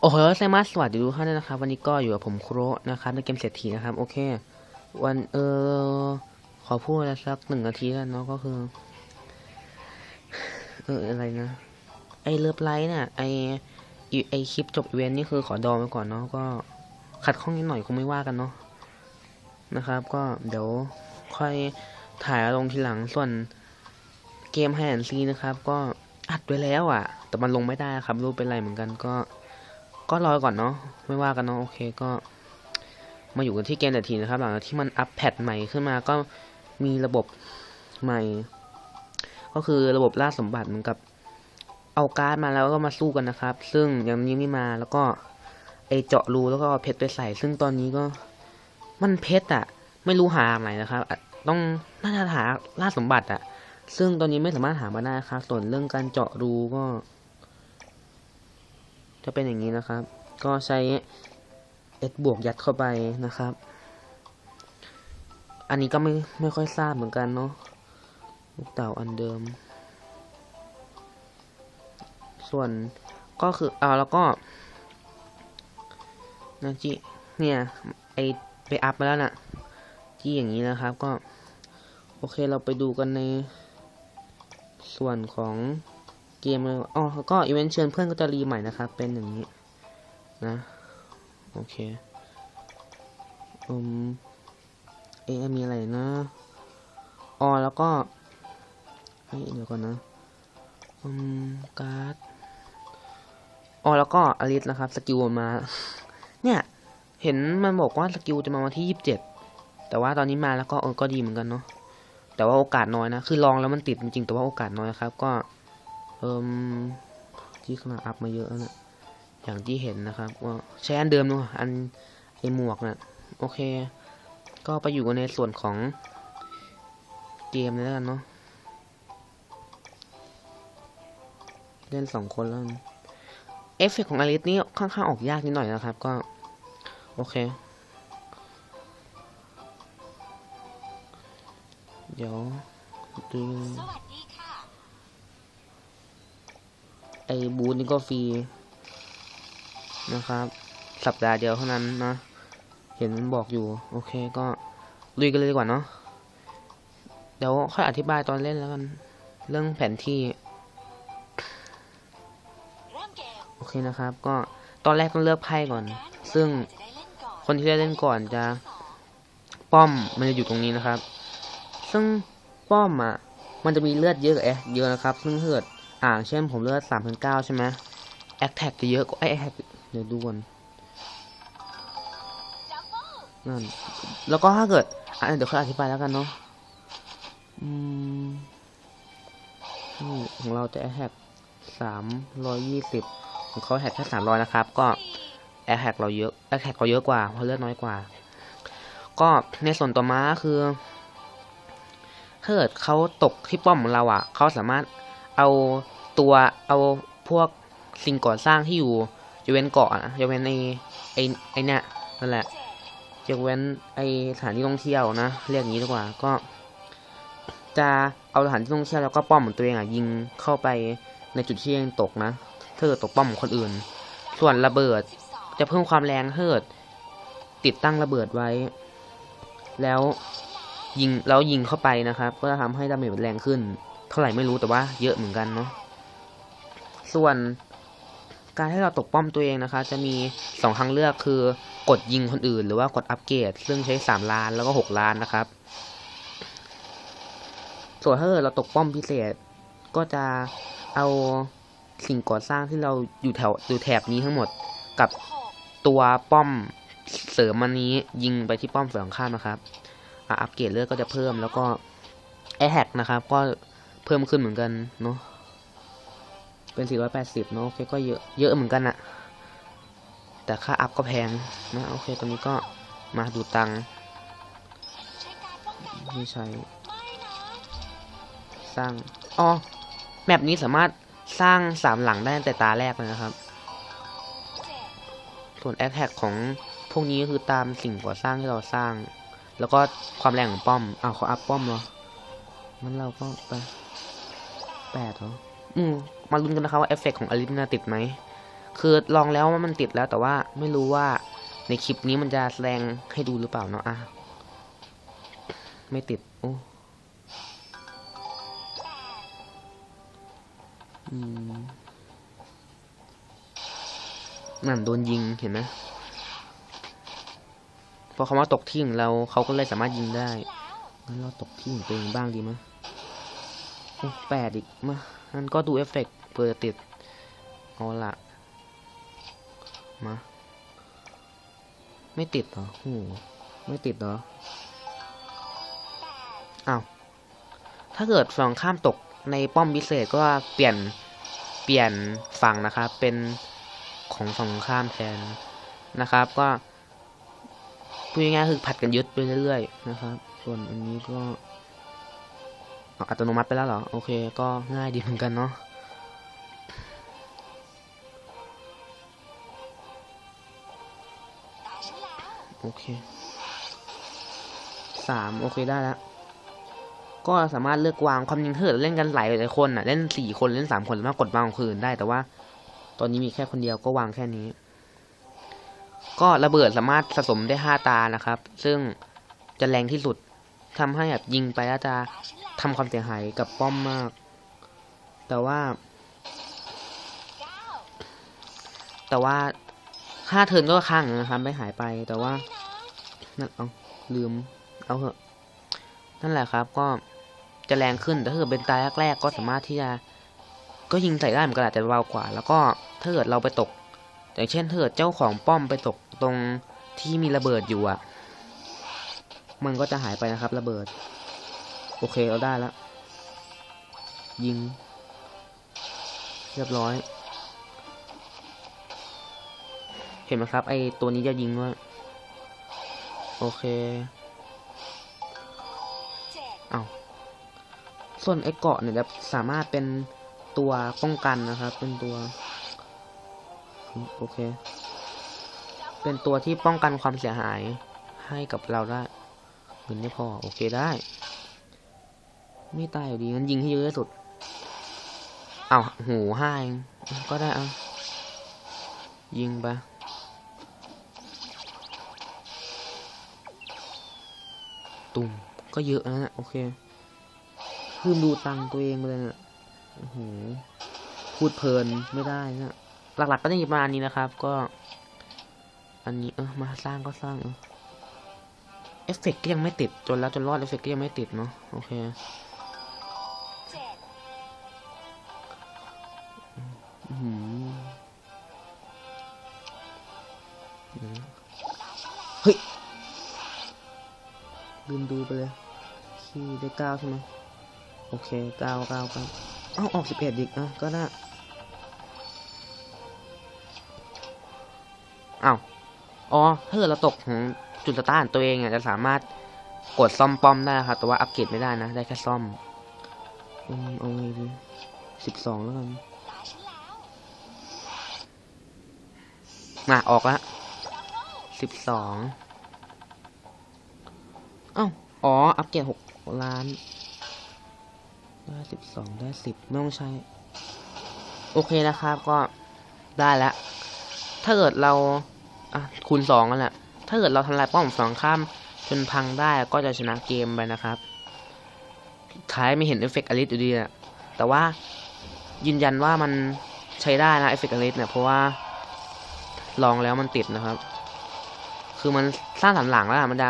โอ้โหไซมัสสวัสดีทุกท่านด้วยนะครับ วันนี้ก็อยู่กับผมคระนะครับในเกมเศรษฐีนะครับ โอเค วันเออขอพูดสักหนึ่งนาทีแล้วเนาะก็คือ เอออะไรนะ ไอเลิฟไลท์เนี่ยไอไอคลิปจบอีเวนต์นี่คือขอดองไว้ก่อนเนาะก็ขัดข้องนิดหน่อยคงไม่ว่ากันเนาะนะครับ ก็เดี๋ยวค่อยถ่ายลงทีหลังส่วนเกมแฮนซีนะครับ ก็อัดไว้แล้วอะ แต่มันลงไม่ได้ครับ รู้เป็นไรเหมือนกันก็ ก็รอก่อนเนาะไม่ว่ากันเนาะโอเคก็ มาอยู่กันที่เกมแต่ทีนะครับ หลังจากที่มันอัปแพทใหม่ขึ้นมาก็มีระบบใหม่ ก็คือระบบล่าสมบัติเหมือนกับเอาการ์ดมาแล้วก็มาสู้กันนะครับ ซึ่งยังนี้ไม่มาแล้วก็ไอเจาะรูแล้วก็เพชรไปใส่ ซึ่งตอนนี้ก็มันเพชรอะไม่รู้หาไหนนะครับ ต้องน่าจะหาล่าสมบัติอะซึ่งตอนนี้ไม่สามารถหามาได้ครับ ส่วนเรื่องการเจาะรูก็ จะเป็นอย่างนี้นะครับ ก็ใช้ s บวกยัดเข้าไปนะครับ อันนี้ก็ไม่ไม่ค่อยทราบเหมือนกันเนาะลูกเต่าอันเดิม ส่วนก็คือเอาแล้วก็นะจิเนี่ยไอไปอัพมาแล้วน่ะที่อย่างนี้นะครับก็ โอเคเราไปดูกันในส่วนของ เกมอ๋อแล้วก็อีเวนต์เชิญเพื่อนก็จะรีใหม่นะครับ เป็นอย่างนี้นะ โอเคอืมเอมีอะไรนะอ๋อแล้วก็เฮ้ยเดี๋ยวก่อนนะอืมการ์ดอ๋อแล้วก็อลิสนะครับ สกิลมา เนี่ย เห็นมันบอกว่าสกิลจะมาวันที่ยี่สิบเจ็ดแต่ว่าตอนนี้มาแล้วก็เออก็ดีเหมือนกันเนาะแต่ว่าโอกาสน้อยนะ คือลองแล้วมันติดจริงๆแต่ว่าโอกาสน้อยครับ ก็ เอิมที่ขนาดอัพมาเยอะนะอย่างที่เห็นนะครับว่าใช้อันเดิมเนอะอันไอหมวกนะ่ะโอเค ก็ไปอยู่ในส่วนของเกมเลยแล้วกันเนาะเล่นสองคนแล้วกันเอฟเฟกต์ของอลิสนี่ค่อนข้างออกยากนิดหน่อยนะครับ ก็ โอเค เดี๋ยวดูสวัสดีค่ะ ไอ้บูธนี่ก็ฟรีนะครับ สัปดาห์เดียวเท่านั้นนะ เห็นมันบอกอยู่ โอเคก็ลุยกันเลยดีกว่าเนาะเดี๋ยวค่อยอธิบายตอนเล่นแล้วกัน เรื่องแผนที่โอเคนะครับ ก็ตอนแรกต้องเลือกไพ่ก่อน ซึ่งคนที่ได้เล่นก่อนจะป้อมมันจะอยู่ตรงนี้นะครับ ซึ่งป้อมอะ มันจะมีเลือดเยอะกับแอเยอะนะครับ ซึ่งถ้าเกิด อ่าเช่นผมเลือดสามพันเก้าใช่ไหมแอคแท็กจะเยอะกว่าไอแอคเดี๋ยวดูก่อนนั่นแล้วก็ถ้าเกิดอะเดี๋ยวค่อยอธิบายแล้วกันเนาะอืมนี่ของเราจะแอคแท็กสามร้อยยี่สิบของเขาแฮกแค่สามร้อยนะครับ ก็แอคแท็กเราเยอะแอคแท็กเราเยอะกว่าเพราะเลือดน้อยกว่า ก็ในส่วนต่อมาคือถ้าเกิดเขาตกที่ป้อมของเราอะเขาสามารถ เอาตัวเอาพวกสิ่งก่อสร้างที่อยู่ยกเว้นเกาะอะยกเว้นไอไอไอเนี่ยนั่นแหละเจ็ดยกเว้นไอสถานที่ท่องเที่ยวนะเรียกอย่างนี้ดีกว่าก็ จะเอาสถานที่ท่องเที่ยวแล้วก็ป้อมของตัวเองอะยิงเข้าไปในจุดที่ยังตกนะเกิดตกป้อมของคนอื่น ส่วนระเบิดจะเพิ่มความแรงเกิดติดตั้งระเบิดไว้ แล้วยิงแล้วยิงเข้าไปนะครับ ก็จะทำให้ดาเมจแรงขึ้น เท่าไหร่ไม่รู้แต่ว่าเยอะเหมือนกันเนาะส่วนการให้เราตกป้อมตัวเองนะคะ จะมีสองทางเลือกคือกดยิงคนอื่น หรือว่ากดอัปเกรดซึ่งใช้สามล้านแล้วก็หกล้านนะครับ ส่วนถ้าเกิดเราตกป้อมพิเศษก็จะเอาสิ่งก่อสร้างที่เราอยู่แถวอยู่แถบนี้ทั้งหมดกับตัวป้อมเสริมมันนี้ยิงไปที่ป้อมฝั่งข้ามนะครับอัปเกรดเลือดก็จะเพิ่มแล้วก็แอร์แฮกนะครับ ก็ เพิ่มขึ้นเหมือนกันเนาะเป็น 480 เนาะโอเคก็เยอะเยอะเหมือนกันอะแต่ค่าอัพก็แพงนะโอเคตอนนี้ก็มาดูตังค์ใช้การป้องกันไม่ใช้สร้างอ๋อแมปนี้สามารถสร้างสามหลังได้ตั้งแต่ตาแรกเลยนะครับ ส่วนแอคแท็กของพวกนี้ก็คือตามสิ่งก่อสร้างที่เราสร้าง แล้วก็ความแรงของป้อมอ้าวเขาอัพป้อมเหรองั้นเราก็ไป แปดเหรอ อืม มาลุ้นกันนะครับว่าเอฟเฟกต์ของอลิสนาติดไหม คือลองแล้วว่ามันติดแล้วแต่ว่าไม่รู้ว่าในคลิปนี้มันจะแสดงให้ดูหรือเปล่าเนาะอะ ไม่ติด โอ้อืมนั่นโดนยิงเห็นไหมพอเขามาตกที่ของเราเขาก็เลยสามารถยิงได้แล้วงั้นเราตกที่ของตัวเองบ้างดีมั้ ยโอ้แปดอีกมางั้นก็ดูเอฟเฟกต์เพื่อจะติด เอาละมา ไม่ติดเหรอโอ้โหไม่ติดเหรอ อ้าว ถ้าเกิดฝั่งข้ามตกในป้อมพิเศษก็เปลี่ยน เปลี่ยนฝั่งนะครับ เป็นของฝั่งข้ามแทนนะครับ ก็พูดง่ายๆคือผัดกันยึดไปเรื่อยๆนะครับ ส่วนอันนี้ก็ อาอัตโนมัติไปแล้วเหรอ โอเค ก็ง่ายดีเหมือนกันเนาะโอเคสามโอเคได้แล้ว ก็สามารถเลือกวางความจริงเกิดเล่นกันหลายหลายคนอะ เล่นสี่คนเล่นสามคนสามารถกดวางคืนได้แต่ว่า ตอนนี้มีแค่คนเดียวก็วางแค่นี้ ก็ระเบิดสามารถสะสมได้ห้าตานะครับ ซึ่งจะแรงที่สุด ทำให้แบบยิงไปแล้วจะตาฉันแล้วทำความเสียหายกับป้อมมาก แต่ว่า แต่ว่าห้าเทิร์นก็ข้างนะครับไม่หายไปแต่ว่านั่นเอาลืม เอาเหอะนั่นแหละครับ ก็จะแรงขึ้นแต่ถ้าเกิดเป็นตายแรกๆก็สามารถที่จะ ก็ยิงใส่ได้เหมือนกันอาจจะเบากว่า แล้วก็ถ้าเกิดเราไปตก อย่างเช่นถ้าเกิดเจ้าของป้อมไปตกตรงที่มีระเบิดอยู่อะ มันก็จะหายไปนะครับ ระเบิด โอเคเราได้แล้ว ยิง เรียบร้อย เห็นไหมครับ ไอตัวนี้จะยิงด้วยโอเคเอาส่วนไอเกาะเนี่ยจะสามารถเป็นตัวป้องกันนะครับ เป็นตัว โอเค เป็นตัวที่ป้องกันความเสียหายให้กับเราได้ เงินไม่พอ โอเคได้ ไม่ตายอยู่ดีงั้นยิงให้เยอะที่สุด เอาหูห้าเองก็ได้เอายิงไปตุ่มก็เยอะนะ โอเคลืมดูตังตัวเองไปเลยนะโอ้โหพูดเพลินไม่ได้นะหลักๆก็จะมีประมาณนี้นะครับ ก็ อันนี้เออมาสร้างก็สร้างเออ เอฟเฟกก็ยังไม่ติด จนแล้วจนรอดเอฟเฟกก็ยังไม่ติดเนาะโอเคเจ็ดอื้อหือเดี๋ยวนะตาฉันแล้วเฮ้ยลืมดูไปเลยขี้ได้เก้าใช่ไหมโอเคเก้าเก้าเก้าเอ้าออกสิบเอ็ดอีกอะก็ได้อ้าวอ๋อถ้าเกิดเราตกของ จุดสตาร์ทตัวเองอะจะสามารถกดซ่อมป้อมได้ครับแต่ว่าอัปเกรดไม่ได้นะ ได้แค่ซ่อมเอาไงดีสิบสองแล้วกันมาออกละสิบสองอ้าวอ๋อ อัปเกรดหกล้านได้สิบสองได้สิบไม่ต้องใช้ โอเคนะครับก็ได้แล้ว ถ้าเกิดเรา อะ คูณสองนั่นแหละ ถ้าเกิดเราทำลายป้อมฝั่งข้ามจนพังได้ก็จะชนะเกมไปนะครับ ท้ายไม่เห็นเอฟเฟกต์อลิสอยู่ดีอะแต่ว่ายืนยันว่ามันใช้ได้นะเอฟเฟกต์อลิสเนี่ยเพราะว่าลองแล้วมันติดนะครับ คือมันสร้างสามหลังแล้วมันจะ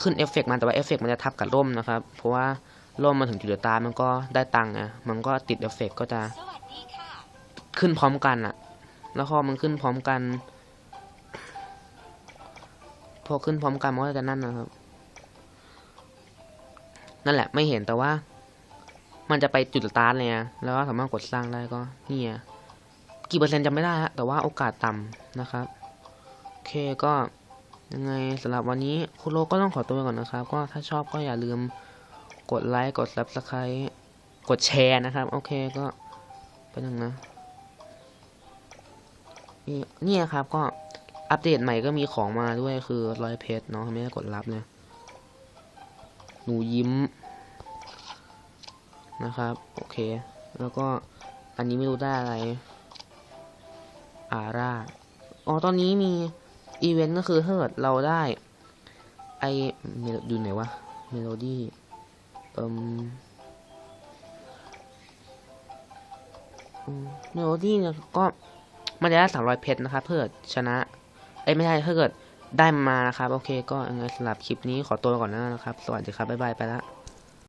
ขึ้นเอฟเฟกต์มันแต่ว่าเอฟเฟกต์มันจะทับกับร่มนะครับ เพราะว่าร่มมาถึงจุดตามันก็ได้ตังค์อะมันก็ติดเอฟเฟกต์ก็จะขึ้นพร้อมกันอะแล้วพอมันขึ้นพร้อมกัน อขึ้นพร้อมกันมันก็จะนั่นนะครับ นั่นแหละไม่เห็นแต่ว่า มันจะไปจุดสตาร์ทเลยนะแล้วก็สามารถกดสร้างได้ก็เนี่ยกี่เปอร์เซ็นต์จำไม่ได้ฮะแต่ว่าโอกาสต่ำนะครับโอเคก็ยังไงสำหรับวันนี้คุณโลก็ต้องขอตัวไปก่อนนะครับ ก็ถ้าชอบก็อย่าลืมกดไลค์กด subscribe กดแชร์นะครับ โอเคก็เป็นยังนะนี่นี่ครับก็ อัปเดตใหม่ก็มีของมาด้วยคือรอยเพชรเนาะไม่ได้กดรับเลยหนูยิ้ม นะครับ โอเค แล้วก็อันนี้ไม่รู้ได้อะไร อาร่าอ๋อตอนนี้มีอีเวนต์ก็คือถ้าเกิดเราได้ ไอเมโลดูไหนวะ เมโลดี้เอ่มอืมเมโลดี้เนี่ยก็มันจะได้สามร้อยเพชรนะครับเพื่อชนะ เอ้ยไม่ใช่ถ้าเกิดได้มานะครับ โอเค ก็ยังไงสำหรับคลิปนี้ขอตัวก่อนนะครับ สวัสดีครับบ๊ายบายไปละ